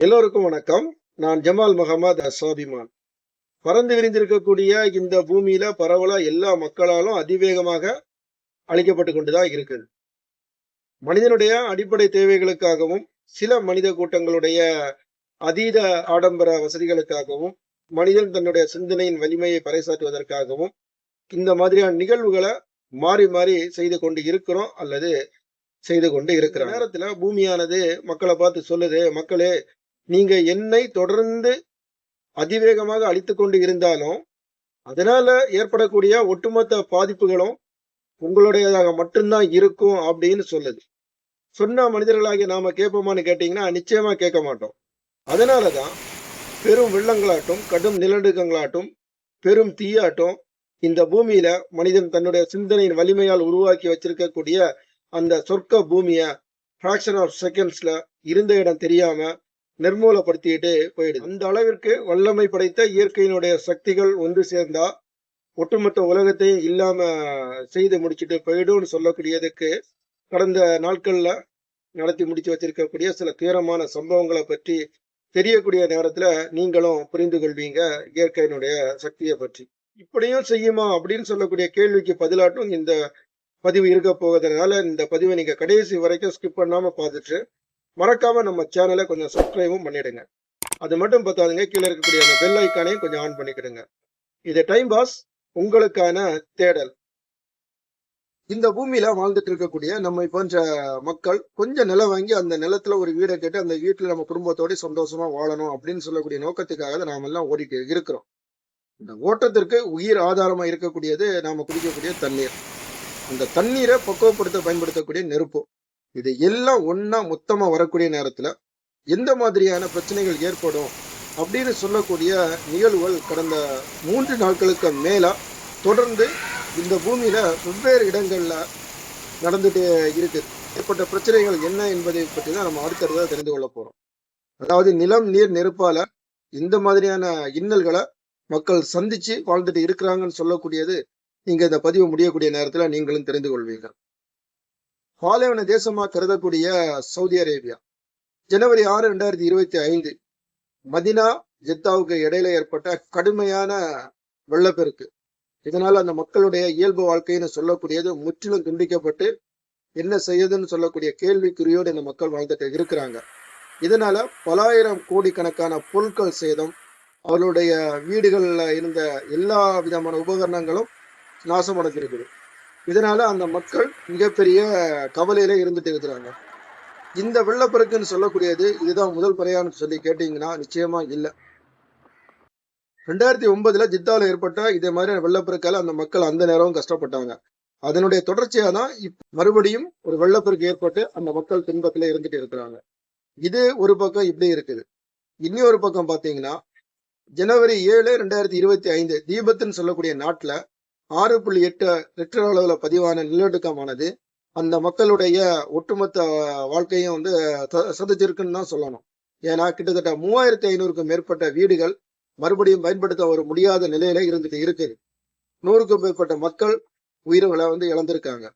எல்லோருக்கும் வணக்கம். நான் ஜமால் முகமது அசாபிமான். பறந்து விரிந்திருக்கக்கூடிய இந்த பூமியில பரவலா எல்லா மக்களாலும் அதிவேகமாக அழிக்கப்பட்டு கொண்டுதான் இருக்குது. மனிதனுடைய அடிப்படை தேவைகளுக்காகவும் சில மனித கூட்டங்களுடைய அதீத ஆடம்பர வசதிகளுக்காகவும் மனிதன் தன்னுடைய சிந்தனையின் வலிமையை பறைசாற்றுவதற்காகவும் இந்த மாதிரியான நிகழ்வுகளை மாறி மாறி செய்து கொண்டு இருக்கிறோம் அல்லது செய்து கொண்டு இருக்கிற நேரத்துல பூமியானது மக்களை பார்த்து சொல்லுது மக்களே நீங்க என்னை தொடர்ந்து அதிவேகமாக அழித்து கொண்டு இருந்தாலும் அதனால ஏற்படக்கூடிய ஒட்டுமொத்த பாதிப்புகளும் உங்களுடையதாக மட்டும்தான் இருக்கும் அப்படின்னு சொல்லுது. சொன்ன மனிதர்களாகி நாம கேட்போமான்னு கேட்டீங்கன்னா நிச்சயமா கேட்க மாட்டோம். அதனாலதான் பெரும் வெள்ளங்களாட்டும் கடும் நிலநடுக்கங்களாட்டும் பெரும் தீயாட்டும் இந்த பூமியில மனிதன் தன்னுடைய சிந்தனையின் வலிமையால் உருவாக்கி வச்சிருக்கக்கூடிய அந்த சொர்க்க பூமியை ஃபிராக்ஷன் ஆஃப் செகண்ட்ஸ்ல இருந்த இடம் தெரியாம நிர்மூலப்படுத்திட்டு போயிடுது. அந்த அளவிற்கு வல்லமை படைத்த இயற்கையினுடைய சக்திகள் ஒன்று சேர்ந்தா ஒட்டுமொத்த உலகத்தையும் இல்லாம செய்து முடிச்சுட்டு போயிடும்னு சொல்லக்கூடியதுக்கு கடந்த நாட்கள்ல நடத்தி முடிச்சு வச்சிருக்கக்கூடிய சில தீவிரமான சம்பவங்களை பற்றி தெரியக்கூடிய நேரத்துல நீங்களும் புரிந்து கொள்வீங்க இயற்கையினுடைய சக்தியை பற்றி. இப்படியும் செய்யுமா அப்படின்னு சொல்லக்கூடிய கேள்விக்கு பதிலாட்டும் இந்த பதிவு இருக்க போகிறதுனால இந்த பதிவை நீங்க கடைசி வரைக்கும் ஸ்கிப் பண்ணாம பார்த்துட்டு மறக்காம நம்ம சேனலை கொஞ்சம் சப்ஸ்கிரைபும் பண்ணிடுங்க. அது மட்டும் பார்த்தாதுங்க கீழே இருக்கக்கூடிய அந்த பெல் ஐக்கானையும் கொஞ்சம் ஆன் பண்ணிக்கிடுங்க. இது டைம் பாஸ் உங்களுக்கான தேடல். இந்த பூமியில வாழ்ந்துட்டு இருக்கக்கூடிய நம்மை போன்ற மக்கள் கொஞ்சம் நிலம் வாங்கி அந்த நிலத்துல ஒரு வீடை கேட்டு அந்த வீட்டுல நம்ம குடும்பத்தோட சந்தோஷமா வாழணும் அப்படின்னு சொல்லக்கூடிய நோக்கத்துக்காக தான் நாம எல்லாம் ஓடிட்டு இருக்கிறோம். இந்த ஓட்டத்திற்கு உயிர் ஆதாரமா இருக்கக்கூடியது நாம குடிக்கக்கூடிய தண்ணீர். அந்த தண்ணீரை பக்குவப்படுத்த பயன்படுத்தக்கூடிய நெருப்பு. இது எல்லாம் ஒன்றா மொத்தமா வரக்கூடிய நேரத்துல எந்த மாதிரியான பிரச்சனைகள் ஏற்படும் அப்படின்னு சொல்லக்கூடிய நிகழ்வுகள் கடந்த மூன்று நாட்களுக்கு மேலா தொடர்ந்து இந்த பூமியில வெவ்வேறு இடங்கள்ல நடந்துட்டு இருக்கு. ஏற்பட்ட பிரச்சனைகள் என்ன என்பதை பற்றி தான் நம்ம அடுத்தடுத்தா தெரிந்து கொள்ள போறோம். அதாவது நிலம் நீர் நெருப்பால இந்த மாதிரியான இன்னல்களை மக்கள் சந்திச்சு வாழ்ந்துட்டு இருக்கிறாங்கன்னு சொல்லக்கூடியது நீங்க இந்த பதிவு முடியக்கூடிய நேரத்துல நீங்களும் தெரிந்து கொள்வீர்கள். பாலைவன தேசமா கருதக்கூடிய சவுதி அரேபியா. ஜனவரி ஆறு ரெண்டாயிரத்தி இருபத்தி ஐந்து மதினா ஜெத்தாவுக்கு இடையில ஏற்பட்ட கடுமையான வெள்ளப்பெருக்கு. இதனால அந்த மக்களுடைய இயல்பு வாழ்க்கைன்னு சொல்லக்கூடியது முற்றிலும் துண்டிக்கப்பட்டு என்ன செய்யுதுன்னு சொல்லக்கூடிய கேள்விக்குறியோடு இந்த மக்கள் வாழ்ந்துட்டு இருக்கிறாங்க. இதனால பலாயிரம் கோடிக்கணக்கான பொருட்கள் சேதம் அவர்களுடைய வீடுகளில் இருந்த எல்லா விதமான உபகரணங்களும் நாசமடைஞ்சிருக்குது. இதனால அந்த மக்கள் மிகப்பெரிய கவலையில இருந்துட்டு இருக்கிறாங்க. இந்த வெள்ளப்பெருக்குன்னு சொல்லக்கூடியது இதுதான் முதல் முறையான்னு சொல்லி கேட்டீங்கன்னா நிச்சயமா இல்லை. ரெண்டாயிரத்தி ஒன்பதுல ஜித்தால ஏற்பட்ட இதே மாதிரி வெள்ளப்பெருக்கால அந்த மக்கள் அந்த நேரம் கஷ்டப்பட்டாங்க. அதனுடைய தொடர்ச்சியா தான் இப்ப மறுபடியும் ஒரு வெள்ளப்பெருக்கு ஏற்பட்டு அந்த மக்கள் துன்பத்துல இருந்துட்டு இருக்கிறாங்க. இது ஒரு பக்கம் இப்படி இருக்குது. இன்னொரு பக்கம் பாத்தீங்கன்னா ஜனவரி ஏழு ரெண்டாயிரத்தி இருபத்தி ஐந்து தீபத்துன்னு சொல்லக்கூடிய நாட்டுல ஆறு புள்ளி எட்டு லிட்டர் அளவுல பதிவான நிலநடுக்கமானது அந்த மக்களுடைய ஒட்டுமொத்த வாழ்க்கையும் வந்து சதிச்சிருக்குன்னு தான் சொல்லணும். ஏன்னா கிட்டத்தட்ட மூவாயிரத்தி ஐநூறுக்கும் மேற்பட்ட வீடுகள் மறுபடியும் பயன்படுத்த ஒரு முடியாத நிலையில இருந்துட்டு இருக்குது நூறுக்கும் மேற்பட்ட மக்கள் உயிர்களை வந்து இழந்திருக்காங்க.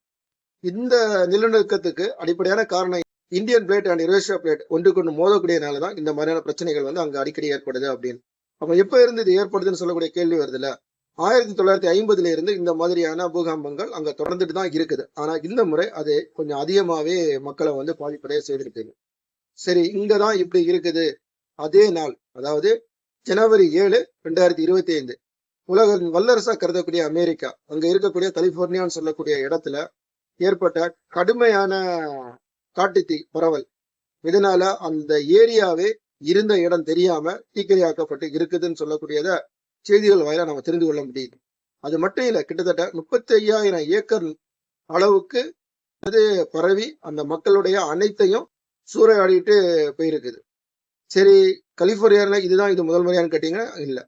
இந்த நிலநடுக்கத்துக்கு அடிப்படையான காரணம் Indian plate and Eurasia plate ஒன்றுக்கொண்டு மோதக்கூடியனால தான் இந்த மாதிரியான பிரச்சனைகள் வந்து அங்கே அடிக்கடி ஏற்படுது அப்படின்னு. அப்போ எப்போ இருந்து இது ஏற்படுதுன்னு சொல்லக்கூடிய கேள்வி வருதுல்ல? ஆயிரத்தி தொள்ளாயிரத்தி ஐம்பதுல இருந்து இந்த மாதிரியான பூகம்பங்கள் அங்க தொடர்ந்துட்டு தான் இருக்குது. ஆனா இந்த முறை அது கொஞ்சம் அதிகமாவே மக்களை வந்து பாதிப்படைய செய்திருக்குது. சரி இங்கதான் இப்படி இருக்குது. அதே நாள் அதாவது ஜனவரி ஏழு ரெண்டாயிரத்தி இருபத்தி ஐந்து உலக வல்லரசா கருதக்கூடிய அமெரிக்கா அங்க இருக்கக்கூடிய கலிபோர்னியான்னு சொல்லக்கூடிய இடத்துல ஏற்பட்ட கடுமையான காட்டுத்தீ பரவல். இதனால அந்த ஏரியாவே இருந்த இடம் தெரியாம தீக்கிரையாக்கப்பட்டு இருக்குதுன்னு சொல்லக்கூடியத செய்திகள் வாயிலாக நம்ம தெரிந்து கொள்ள முடியுது அது மட்டும் இல்லை கிட்டத்தட்ட முப்பத்தி ஐயாயிரம் ஏக்கர் அளவுக்கு அது பரவி அந்த மக்களுடைய அனைத்தையும் சூறையாடிட்டு போயிருக்குது. சரி கலிபோர்னியால இதுதான் இது முதல் முறையான்னு கேட்டீங்கன்னா இல்லை.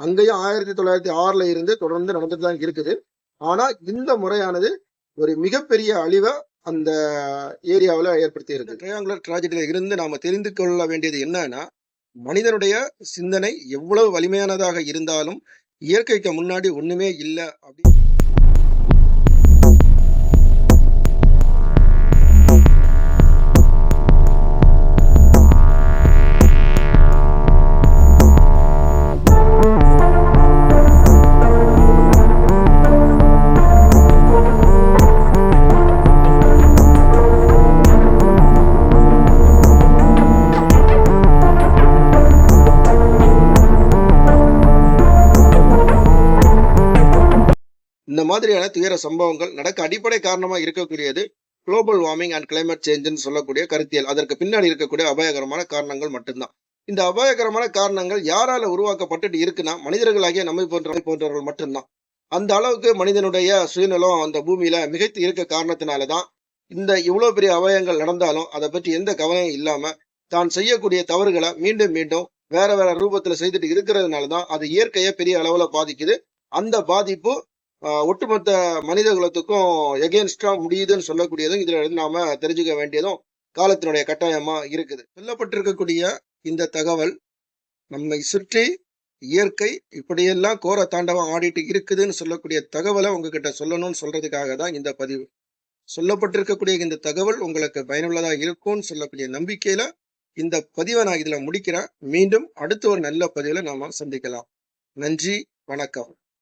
அங்கேயும் ஆயிரத்தி தொள்ளாயிரத்தி ஆறில் இருந்து தொடர்ந்து நடந்துட்டு தான் இருக்குது. ஆனால் இந்த முறையானது ஒரு மிகப்பெரிய அழிவை அந்த ஏரியாவில் ஏற்படுத்தி இருக்கு ட்ரையாங்குலர் ட்ராஜடியில் இருந்து நாம் தெரிந்து கொள்ள வேண்டியது என்னன்னா மனிதனுடைய சிந்தனை எவ்வளவு வலிமையானதாக இருந்தாலும் இயற்கைக்கு முன்னாடி ஒண்ணுமே இல்லை அப்படி இந்த மாதிரியான துயர சம்பவங்கள் நடக்க அடிப்படை காரணமா இருக்கக்கூடியது குளோபல் வார்மிங் அண்ட் கிளைமேட் சேஞ்சுன்னு சொல்லக்கூடிய கருத்தியல். அதற்கு பின்னாடி இருக்கக்கூடிய அபாயகரமான காரணங்கள் மட்டும்தான். இந்த அபாயகரமான காரணங்கள் யாரால உருவாக்கப்பட்டுட்டு இருக்குன்னா மனிதர்களாகிய நம்மை போன்ற போன்றவர்கள் மட்டும்தான். அந்த அளவுக்கு மனிதனுடைய சுயநலம் அந்த பூமியில மிகைத்து இருக்க காரணத்தினாலதான் இந்த இவ்வளவு பெரிய அபாயங்கள் நடந்தாலும் அதை பற்றி எந்த கவலையும் இல்லாம தான் செய்யக்கூடிய தவறுகளை மீண்டும் மீண்டும் வேற வேற ரூபத்துல செய்துட்டு இருக்கிறதுனாலதான் அது இயற்கையை பெரிய அளவுல பாதிக்குது. அந்த பாதிப்பு ஒட்டுமொத்த மனித குலத்துக்கும் எகேன்ஸ்டா முடியுதுன்னு சொல்லக்கூடியதும் இதுல இருந்து நாம தெரிஞ்சுக்க வேண்டியதும் காலத்தினுடைய கட்டாயமா இருக்குது. சொல்லப்பட்டிருக்கக்கூடிய இந்த தகவல் நம்மை சுற்றி இயற்கை இப்படியெல்லாம் கோர தாண்டவம் ஆடிட்டு இருக்குதுன்னு சொல்லக்கூடிய தகவலை உங்ககிட்ட சொல்லணும்னு சொல்றதுக்காக தான் இந்த பதிவு. சொல்லப்பட்டிருக்கக்கூடிய இந்த தகவல் உங்களுக்கு பயனுள்ளதா இருக்கும்னு சொல்லக்கூடிய நம்பிக்கையில இந்த பதிவை நான் இதுல முடிக்கிறேன். மீண்டும் அடுத்த ஒரு நல்ல பதிவுல நாம சந்திக்கலாம். நன்றி வணக்கம்.